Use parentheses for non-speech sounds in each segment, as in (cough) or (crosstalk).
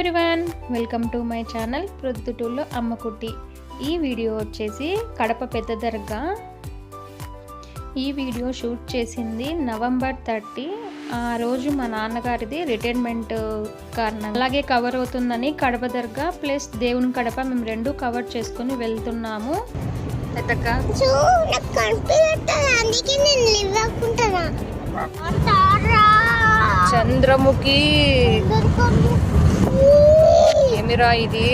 Everyone welcome to my channel ప్రొద్దుటూలో అమ్మకుట్టి. ఈ video వచ్చేసి కడప పెద్ద దర్గా. ఈ వీడియో షూట్ చేసింది నవంబర్ థర్టీ. ఆ రోజు మా నాన్నగారిది రిటైర్మెంట్ కారణం. అలాగే కవర్ అవుతుందని కడప దర్గా ప్లస్ దేవుని కడప మేము రెండు కవర్ చేసుకుని వెళ్తున్నాము. పెద్దక్క చూ నాకు కనిపించట్లేదు అందుకే నేను ఇవ్వకుంటున్నా తారా చంద్రముఖి ఏమిరా ఇది?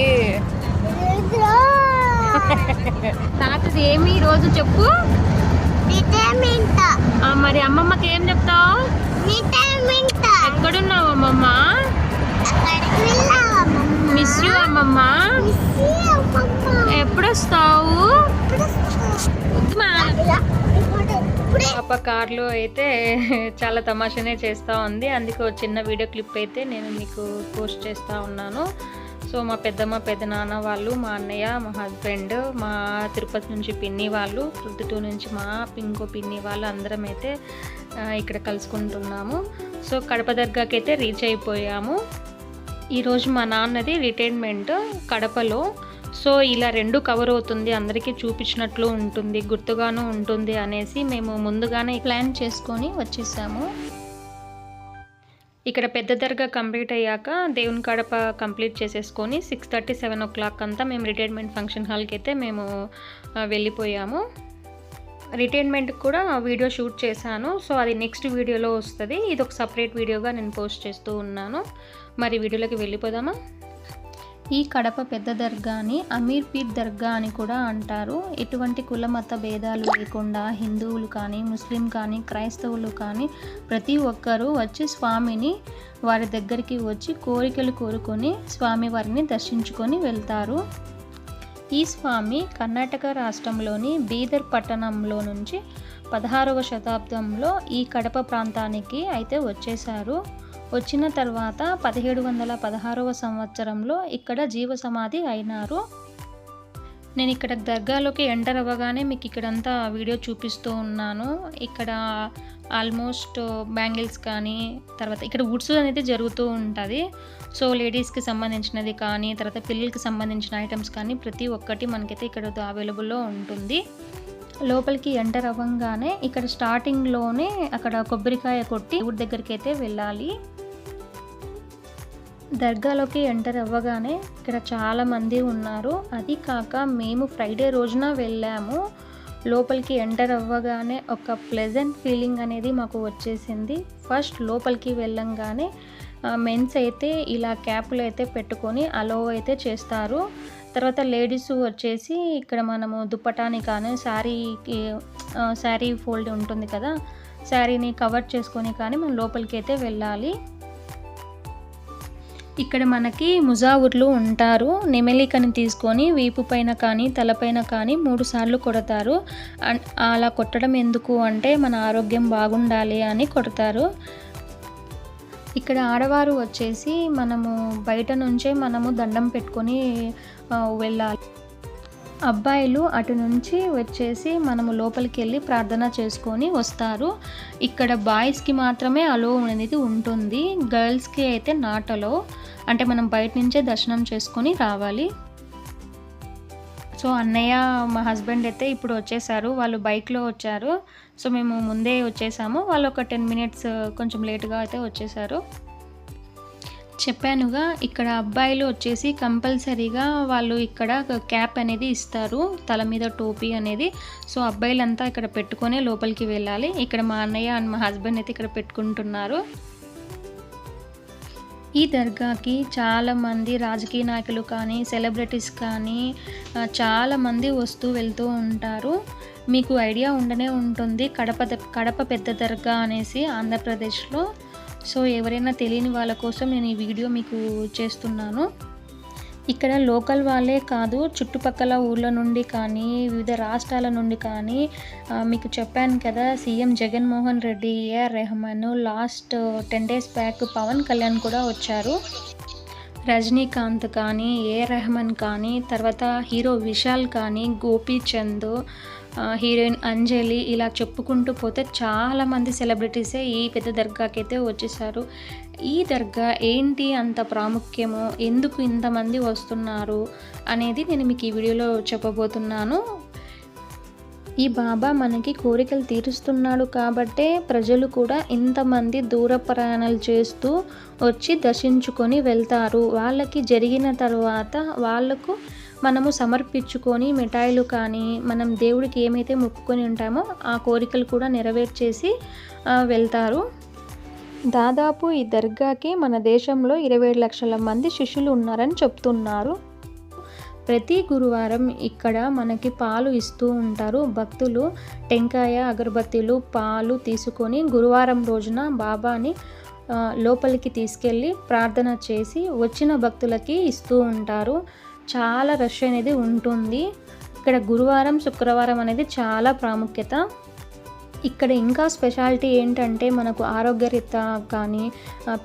నాకు (laughs) ఏమి ఈరోజు చెప్పు? మరి అమ్మమ్మకి ఏం చెప్తావు? ఎక్కడున్నావు అమ్మమ్మ? మిస్ యూ అమ్మమ్మ. ఎప్పుడు వస్తావు పాప కార్లో అయితే చాలా తమాషానే చేస్తూ ఉంది. అందుకే చిన్న వీడియో క్లిప్ అయితే నేను మీకు పోస్ట్ చేస్తూ ఉన్నాను. సో మా పెద్దమ్మ పెద్దనాన్న వాళ్ళు మా అన్నయ్య మా హస్బెండ్ మా తిరుపతి నుంచి పిన్ని వాళ్ళు ప్రొద్దుటూ నుంచి మా ఇంకో పిన్ని వాళ్ళు అందరం అయితే ఇక్కడ కలుసుకుంటున్నాము. సో కడప దర్గాకి అయితే రీచ్ అయిపోయాము ఈరోజు మా నాన్నది రిటైర్మెంట్ కడపలో. సో ఇలా రెండు కవర్ అవుతుంది అందరికీ చూపించినట్లు ఉంటుంది గుర్తుగాను ఉంటుంది అనేసి మేము ముందుగానే ప్లాన్ చేసుకొని వచ్చేసాము. ఇక్కడ పెద్ద దర్గా కంప్లీట్ అయ్యాక దేవుని కడప కంప్లీట్ చేసేసుకొని six thirty seven o'clock అంతా మేము రిటైర్మెంట్ ఫంక్షన్ హాల్కి అయితే మేము వెళ్ళిపోయాము. రిటైర్మెంట్ కూడా వీడియో షూట్ చేశాను. సో అది నెక్స్ట్ వీడియోలో వస్తుంది. ఇది ఒక సపరేట్ వీడియోగా నేను పోస్ట్ చేస్తూ ఉన్నాను. మరి వీడియోలోకి వెళ్ళిపోదామా? ఈ కడప పెద్ద దర్గాని అమీర్ పీర్ దర్గా అని కూడా అంటారు. ఎటువంటి కుల మత భేదాలు లేకుండా హిందువులు కానీ ముస్లిం కానీ క్రైస్తవులు కానీ ప్రతి ఒక్కరూ వచ్చి స్వామిని వారి దగ్గరికి వచ్చి కోరికలు కోరుకొని స్వామి వారిని దర్శించుకొని వెళ్తారు. ఈ స్వామి కర్ణాటక రాష్ట్రంలోని బీదర్ పట్టణంలో నుంచి పదహారవ శతాబ్దంలో ఈ కడప ప్రాంతానికి అయితే వచ్చేశారు. వచ్చిన తర్వాత పదిహేడు వందల పదహారవ సంవత్సరంలో ఇక్కడ జీవ సమాధి అయినారు. నేను ఇక్కడ దర్గాలోకి ఎంటర్ అవ్వగానే మీకు ఇక్కడంతా వీడియో చూపిస్తూ ఉన్నాను. ఇక్కడ ఆల్మోస్ట్ బ్యాంగిల్స్ కానీ తర్వాత ఇక్కడ వుడ్స్ అనేది జరుగుతూ ఉంటుంది. సో లేడీస్కి సంబంధించినది కానీ తర్వాత పిల్లలకి సంబంధించిన ఐటమ్స్ కానీ ప్రతి ఒక్కటి మనకైతే ఇక్కడ అవైలబుల్లో ఉంటుంది. లోపలికి ఎంటర్ అవ్వగానే ఇక్కడ స్టార్టింగ్లోనే అక్కడ కొబ్బరికాయ కొట్టి ఊరి దగ్గరికి అయితే వెళ్ళాలి. దర్గాలోకి ఎంటర్ అవ్వగానే ఇక్కడ చాలామంది ఉన్నారు. అది కాక మేము ఫ్రైడే రోజున వెళ్ళాము. లోపలికి ఎంటర్ అవ్వగానే ఒక ప్లెజెంట్ ఫీలింగ్ అనేది మాకు వచ్చేసింది. ఫస్ట్ లోపలికి వెళ్ళంగానే మెన్స్ అయితే ఇలా క్యాపులు అయితే పెట్టుకొని అలో అయితే చేస్తారు. తర్వాత లేడీస్ వచ్చేసి ఇక్కడ మనము దుప్పటాని కానీ శారీకి శారీ ఫోల్డ్ ఉంటుంది కదా శారీని కవర్ చేసుకొని కానీ మనం లోపలికి అయితే వెళ్ళాలి. ఇక్కడ మనకి ముజావుర్లు ఉంటారు. నెమలికని తీసుకొని వీపు పైన కానీ తలపైన కానీ మూడు సార్లు కొడతారు. అలా కొట్టడం ఎందుకు అంటే మన ఆరోగ్యం బాగుండాలి అని కొడతారు. ఇక్కడ ఆడవారు వచ్చేసి మనము బయట నుంచే మనము దండం పెట్టుకొని వెళ్ళాలి. అబ్బాయిలు అటు నుంచి వచ్చేసి మనము లోపలికి వెళ్ళి ప్రార్థన చేసుకొని వస్తారు. ఇక్కడ బాయ్స్కి మాత్రమే అలో అనేది ఉంటుంది. గర్ల్స్కి అయితే నాటలో అంటే మనం బయట నుంచే దర్శనం చేసుకొని రావాలి. సో అన్నయ్య మా హస్బెండ్ అయితే ఇప్పుడు వచ్చేసారు. వాళ్ళు బైక్లో వచ్చారు. సో మేము ముందే వచ్చేసాము. వాళ్ళు ఒక టెన్ మినిట్స్ కొంచెం లేట్గా అయితే వచ్చేసారు. చెప్పానుగా ఇక్కడ అబ్బాయిలు వచ్చేసి కంపల్సరీగా వాళ్ళు ఇక్కడ క్యాప్ అనేది ఇస్తారు తల మీద టోపీ అనేది. సో అబ్బాయిలంతా ఇక్కడ పెట్టుకొని లోపలికి వెళ్ళాలి. ఇక్కడ మా అన్నయ్య అండ్ మా హస్బెండ్ అయితే ఇక్కడ పెట్టుకుంటున్నారు. ఈ దర్గాకి చాలామంది రాజకీయ నాయకులు కానీ సెలబ్రిటీస్ కానీ చాలామంది వస్తూ వెళ్తూ ఉంటారు. మీకు ఐడియా ఉండనే ఉంటుంది. కడప ద- కడప పెద్ద దర్గా అనేసి ఆంధ్రప్రదేశ్లో సో ఎవరైనా తెలియని వాళ్ళ కోసం నేను ఈ వీడియో మీకు చేస్తున్నాను. ఇక్కడ లోకల్ వాళ్ళే కాదు చుట్టుపక్కల ఊర్ల నుండి కానీ వివిధ రాష్ట్రాల నుండి కానీ మీకు చెప్పాను కదా CM Jaganmohan Reddy A R Rahman last ten days back Pawan Kalyan కూడా వచ్చారు. రజనీకాంత్ కానీ ఏ రెహమాన్ కానీ తర్వాత హీరో విశాల్ కానీ గోపీచంద్ హీరోయిన్ అంజలి ఇలా చెప్పుకుంటూ పోతే చాలామంది సెలబ్రిటీసే ఈ పెద్ద దర్గాకి అయితే వచ్చేసారు. ఈ దర్గా ఏంటి అంత ప్రాముఖ్యము? ఎందుకు ఇంతమంది వస్తున్నారు? అనేది నేను మీకు ఈ వీడియోలో చెప్పబోతున్నాను. ఈ బాబా మనకి కోరికలు తీరుస్తున్నాడు కాబట్టే ప్రజలు కూడా ఇంతమంది దూర ప్రయాణాలు చేస్తూ వచ్చి దర్శించుకొని వెళ్తారు. వాళ్ళకి జరిగిన తర్వాత వాళ్ళకు మనము సమర్పించుకొని మిఠాయిలు కానీ మనం దేవుడికి ఏమైతే మొక్కుకొని ఉంటామో ఆ కోరికలు కూడా నెరవేర్చేసి వెళ్తారు. దాదాపు ఈ దర్గాకి మన దేశంలో ఇరవై లక్షల మంది శిష్యులు ఉన్నారని చెప్తున్నారు. ప్రతి గురువారం ఇక్కడ మనకి పాలు ఇస్తూ ఉంటారు. భక్తులు టెంకాయ అగరబత్తీలు పాలు తీసుకొని గురువారం రోజున బాబాని లోపలికి తీసుకెళ్ళి ప్రార్థన చేసి వచ్చిన భక్తులకి ఇస్తూ ఉంటారు. చాలా రష్ అనేది ఉంటుంది. ఇక్కడ గురువారం శుక్రవారం అనేది చాలా ప్రాముఖ్యత. ఇక్కడ ఇంకా స్పెషాలిటీ ఏంటంటే మనకు ఆరోగ్యరీత కానీ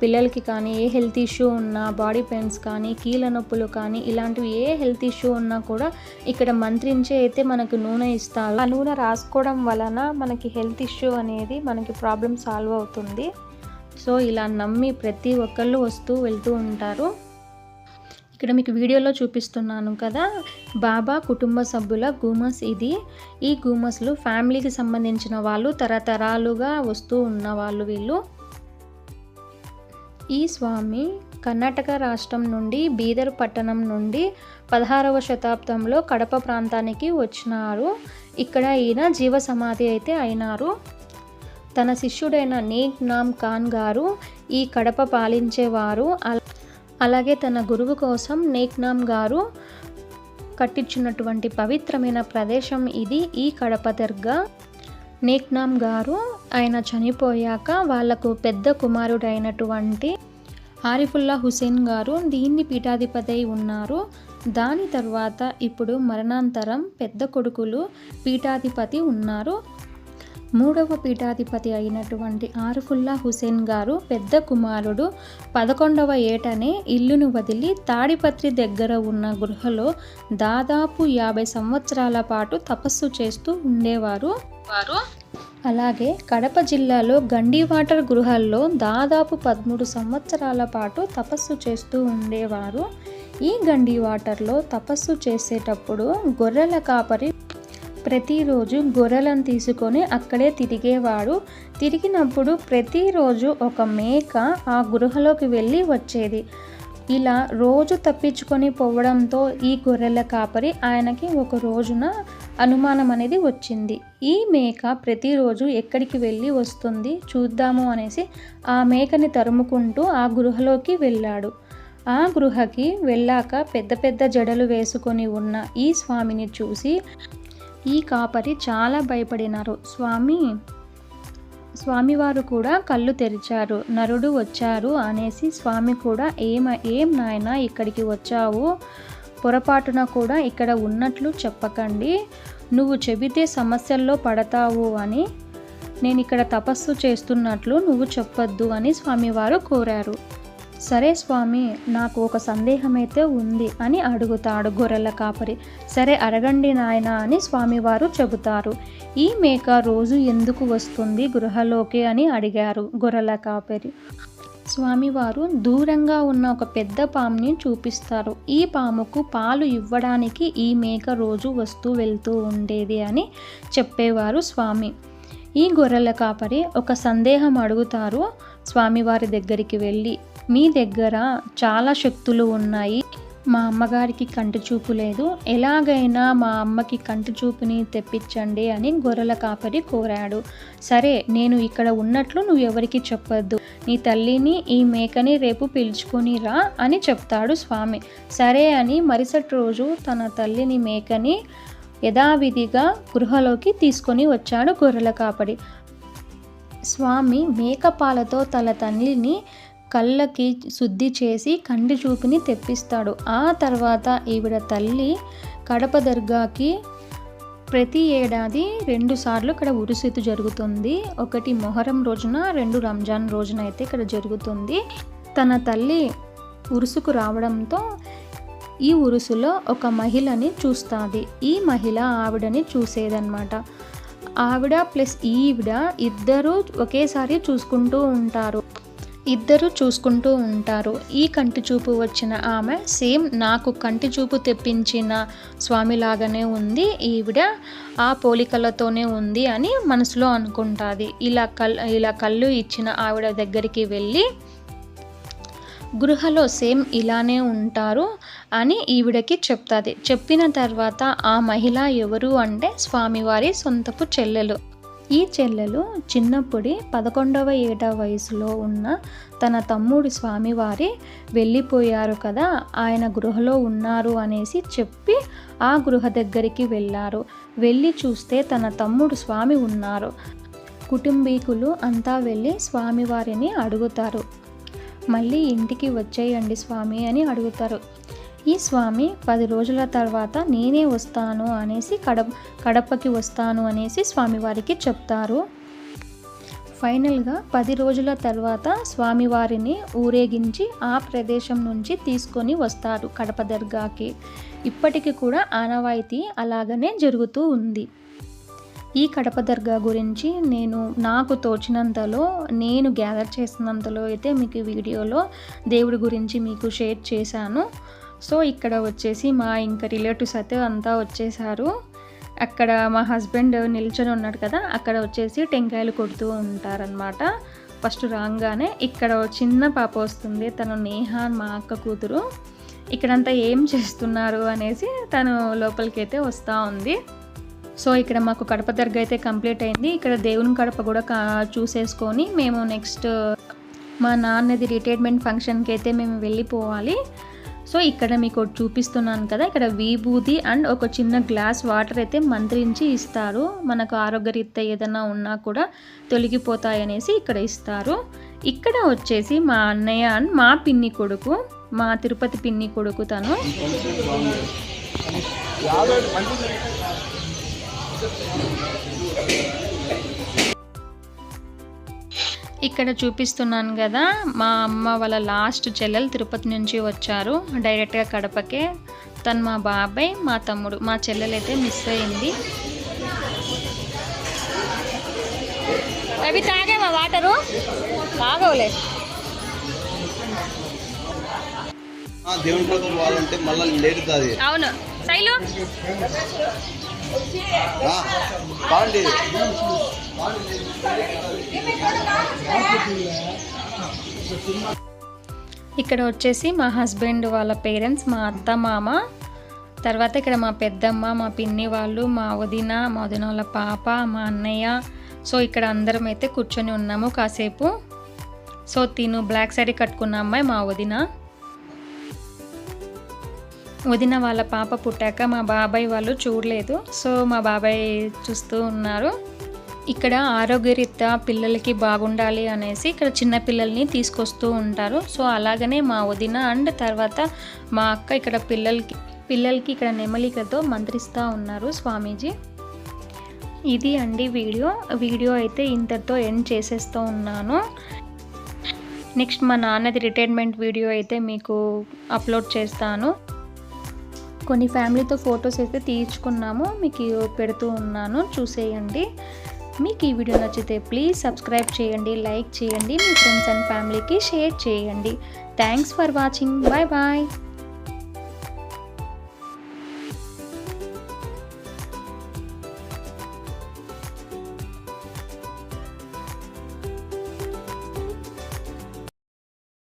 పిల్లలకి కానీ ఏ హెల్త్ ఇష్యూ ఉన్నా బాడీ పెయిన్స్ కానీ కీళ్ళ నొప్పులు కానీ ఇలాంటివి ఏ హెల్త్ ఇష్యూ ఉన్నా కూడా ఇక్కడ మంత్రించే అయితే మనకు నూనె ఇస్తారు ఆ నూనె రాసుకోవడం వలన మనకి హెల్త్ ఇష్యూ అనేది మనకి ప్రాబ్లం సాల్వ్ అవుతుంది. సో ఇలా నమ్మి ప్రతి ఒక్కళ్ళు వస్తూ వెళ్తూ ఉంటారు. ఇక్కడ మీకు వీడియోలో చూపిస్తున్నాను కదా. బాబా కుటుంబ సభ్యుల గూమస్ ఇది. ఈ గూమస్లు ఫ్యామిలీకి సంబంధించిన వాళ్ళు తరతరాలుగా వస్తూ ఉన్న వాళ్ళు వీళ్ళు. ఈ స్వామి కర్ణాటక రాష్ట్రం నుండి బీదర్ పట్టణం నుండి పదహారవ శతాబ్దంలో కడప ప్రాంతానికి వచ్చినారు. ఇక్కడ ఈయన జీవ సమాధి అయితే అయినారు. తన శిష్యుడైన నీక్ నామ్ ఖాన్ గారు ఈ కడప పాలించేవారు. అలాగే తన గురువు కోసం నేక్నామ్ గారు కట్టించినటువంటి పవిత్రమైన ప్రదేశం ఇది. ఈ కడప దర్గా. నేక్నామ్ గారు ఆయన చనిపోయాక వాళ్ళకు పెద్ద కుమారుడైనటువంటి ఆరిఫుల్లా హుసేన్ గారు దీన్ని పీఠాధిపతి అయి ఉన్నారు. దాని తర్వాత ఇప్పుడు మరణాంతరం పెద్ద కొడుకులు పీఠాధిపతి ఉన్నారు. మూడవ పీఠాధిపతి అయినటువంటి ఆరిఫుల్లా హుసేన్ గారు పెద్ద కుమారుడు. పదకొండవ ఏటనే ఇల్లును వదిలి తాడిపత్రి దగ్గర ఉన్న గృహలో దాదాపు యాభై సంవత్సరాల పాటు తపస్సు చేస్తూ ఉండేవారు. వారు అలాగే కడప జిల్లాలో గండివాటర్ గృహాల్లో దాదాపు పదమూడు సంవత్సరాల పాటు తపస్సు చేస్తూ ఉండేవారు. ఈ గండి వాటర్లో తపస్సు చేసేటప్పుడు గొర్రెల కాపరి ప్రతిరోజు గొర్రెలను తీసుకొని అక్కడే తిరిగేవాడు. తిరిగినప్పుడు ప్రతిరోజు ఒక మేక ఆ గృహలోకి వెళ్ళి వచ్చేది. ఇలా రోజు తప్పించుకొని పోవడంతో ఈ గొర్రెల కాపరి ఆయనకి ఒక రోజున అనుమానం అనేది వచ్చింది. ఈ మేక ప్రతిరోజు ఎక్కడికి వెళ్ళి వస్తుంది చూద్దాము అనేసి ఆ మేకని తరుముకుంటూ ఆ గృహలోకి వెళ్ళాడు. ఆ గృహకి వెళ్ళాక పెద్ద పెద్ద జడలు వేసుకొని ఉన్న ఈ స్వామిని చూసి ఈ కాపరి చాలా భయపడినారు. స్వామి స్వామివారు కూడా కళ్ళు తెరిచారు. నరుడు వచ్చారు అనేసి స్వామి కూడా ఏమ ఏం నాయనా ఇక్కడికి వచ్చావు? పొరపాటున కూడా ఇక్కడ ఉన్నట్లు చెప్పకండి. నువ్వు చెబితే సమస్యల్లో పడతావు అని నేను ఇక్కడ తపస్సు చేస్తున్నట్లు నువ్వు చెప్పొద్దు అని స్వామివారు కోరారు. సరే స్వామి నాకు ఒక సందేహమైతే ఉంది అని అడుగుతాడు గొర్రెల కాపరి. సరే అడగండి నాయన అని స్వామివారు చెబుతారు. ఈ మేక రోజు ఎందుకు వస్తుంది గృహలోకి అని అడిగారు గొర్రెల కాపరి. స్వామివారు దూరంగా ఉన్న ఒక పెద్ద పాముని చూపిస్తారు. ఈ పాముకు పాలు ఇవ్వడానికి ఈ మేక రోజు వస్తూ వెళ్తూ ఉండేది అని చెప్పేవారు స్వామి. ఈ గొర్రెల కాపరి ఒక సందేహం అడుగుతారు స్వామివారి దగ్గరికి వెళ్ళి. మీ దగ్గర చాలా శక్తులు ఉన్నాయి. మా అమ్మగారికి కంటి చూపు లేదు. ఎలాగైనా మా అమ్మకి కంటి చూపుని తెప్పించండి అని గొర్రెల కాపరి కోరాడు. సరే నేను ఇక్కడ ఉన్నట్లు నువ్వు ఎవరికి చెప్పొద్దు. నీ తల్లిని ఈ మేకని రేపు పిలుచుకొని రా అని చెప్తాడు స్వామి. సరే అని మరుసటి రోజు తన తల్లిని మేకని యథావిధిగా గృహలోకి తీసుకొని వచ్చాడు గొర్రెల కాపరి. స్వామి మేకపాలతో తన తల్లిని కళ్ళకి శుద్ధి చేసి కంటి చూపుని తెప్పిస్తాడు. ఆ తర్వాత ఈవిడ తల్లి కడప దర్గాకి ప్రతి ఏడాది రెండు సార్లు ఇక్కడ ఉరుసితు జరుగుతుంది. ఒకటి మొహరం రోజున రెండు రంజాన్ రోజున అయితే ఇక్కడ జరుగుతుంది. తన తల్లి ఉరుసుకు రావడంతో ఈ ఉరుసులో ఒక మహిళని చూస్తుంది. ఈ మహిళ ఆవిడని చూసేదన్నమాట. ఆవిడ ప్లస్ ఈవిడ ఇద్దరూ ఒకేసారి చూసుకుంటూ ఉంటారు. ఇద్దరు చూసుకుంటూ ఉంటారు. ఈ కంటి చూపు వచ్చిన ఆమె సేమ్ నాకు కంటి చూపు తెప్పించిన స్వామిలాగానే ఉంది. ఈవిడ ఆ పోలికలతోనే ఉంది అని మనసులో అనుకుంటుంది. ఇలా కల్ ఇలా కళ్ళు ఇచ్చిన ఆవిడ దగ్గరికి వెళ్ళి గృహలో సేమ్ ఇలానే ఉంటారు అని ఈవిడకి చెప్తుంది. చెప్పిన తర్వాత ఆ మహిళ ఎవరు అంటే స్వామివారి సొంతపు చెల్లెలు. ఈ చెల్లెలు చిన్నప్పుడే పదకొండవ ఏటా వయసులో ఉన్న తన తమ్ముడు స్వామివారి వెళ్ళిపోయారు కదా ఆయన గృహలో ఉన్నారు అనేసి చెప్పి ఆ గృహ దగ్గరికి వెళ్ళారు. వెళ్ళి చూస్తే తన తమ్ముడు స్వామి ఉన్నారు. కుటుంబీకులు అంతా వెళ్ళి స్వామివారిని అడుగుతారు. మళ్ళీ ఇంటికి వచ్చేయండి స్వామి అని అడుగుతారు. ఈ స్వామి పది రోజుల తర్వాత నేనే వస్తాను అనేసి కడప కడపకి వస్తాను అనేసి స్వామివారికి చెప్తారు. ఫైనల్గా పది రోజుల తర్వాత స్వామివారిని ఊరేగించి ఆ ప్రదేశం నుంచి తీసుకొని వస్తారు కడప దర్గాకి. ఇప్పటికి కూడా ఆనవాయితీ అలాగనే జరుగుతూ ఉంది. ఈ కడప దర్గా గురించి నేను నాకు తోచినంతలో నేను గ్యాదర్ చేసినంతలో అయితే మీకు వీడియోలో దేవుడి గురించి మీకు షేర్ చేశాను. సో ఇక్కడ వచ్చేసి మా ఇంకా రిలేటివ్స్ అయితే అంతా వచ్చేసారు. అక్కడ మా హస్బెండ్ నిల్చొని ఉన్నాడు కదా అక్కడ వచ్చేసి టెంకాయలు కొడుతూ ఉంటారనమాట ఫస్ట్ రాగానే ఇక్కడ చిన్న పాప వస్తుంది తను నేహ అని మా అక్క కూతురు. ఇక్కడంతా ఏం చేస్తున్నారు అనేసి తను లోపలికి అయితే వస్తూ ఉంది. సో ఇక్కడ మాకు కడప దర్గా అయితే కంప్లీట్ అయింది. ఇక్కడ దేవుని కడప కూడా కా చూసేసుకొని మేము నెక్స్ట్ మా నాన్నది రిటైర్మెంట్ ఫంక్షన్కి అయితే మేము వెళ్ళిపోవాలి. సో ఇక్కడ మీకు చూపిస్తున్నాను కదా ఇక్కడ విభూది అండ్ ఒక చిన్న గ్లాస్ వాటర్ అయితే మంత్రించి ఇస్తారు. మనకు ఆరోగ్యరీత్యా ఏదైనా ఉన్నా కూడా తొలగిపోతాయనేసి ఇక్కడ ఇస్తారు. ఇక్కడ వచ్చేసి మా అన్నయ్య అండ్ మా పిన్ని కొడుకు మా తిరుపతి పిన్ని కొడుకు తను. ఇక్కడ చూపిస్తున్నాను కదా మా అమ్మ వాళ్ళ లాస్ట్ చెల్లెలు తిరుపతి నుంచి వచ్చారు డైరెక్ట్గా కడపకే. తను మా బాబాయ్ మా తమ్ముడు మా చెల్లెలు అయితే మిస్ అయింది. అవి తాగేమా వాటరు తాగవులే. దేవుని పోవాలంటే మళ్ళీ అవును. శైలు? బాగుంది ఇక్కడ వచ్చేసి మా హస్బెండ్ వాళ్ళ పేరెంట్స్ మా అత్త మామ. తర్వాత ఇక్కడ మా పెద్దమ్మ మా పిన్ని వాళ్ళు మా వదిన మా వదిన వాళ్ళ పాప మా అన్నయ్య. సో ఇక్కడ అందరం అయితే కూర్చొని ఉన్నాము కాసేపు. సో తిను బ్లాక్ శారీ కట్టుకున్న అమ్మాయి మా వదిన. వదిన వాళ్ళ పాప పుట్టాక మా బాబాయ్ వాళ్ళు చూడలేదు. సో మా బాబాయ్ చూస్తూ ఉన్నారు. ఇక్కడ ఆరోగ్యరీత్యా పిల్లలకి బాగుండాలి అనేసి ఇక్కడ చిన్న పిల్లల్ని తీసుకొస్తూ ఉంటారు. సో అలాగనే మా వదిన అండ్ తర్వాత మా అక్క ఇక్కడ పిల్లలకి పిల్లలకి ఇక్కడ నెమలికతో మంత్రిస్తూ ఉన్నారు స్వామీజీ. ఇది అండి వీడియో. వీడియో అయితే ఇంతటితో ఎండ్ చేసేస్తూ ఉన్నాను. నెక్స్ట్ మా నాన్నది రిటైర్మెంట్ వీడియో అయితే మీకు అప్లోడ్ చేస్తాను. కొన్ని ఫ్యామిలీతో ఫొటోస్ అయితే తీయించుకున్నాము. మీకు పెడుతూ ఉన్నాను. చూసేయండి. మీకు ఈ వీడియో నచ్చితే ప్లీజ్ సబ్స్క్రైబ్ చేయండి లైక్ చేయండి. మీ ఫ్రెండ్స్ అండ్ ఫ్యామిలీకి షేర్ చేయండి. Thanks for watching. Bye bye.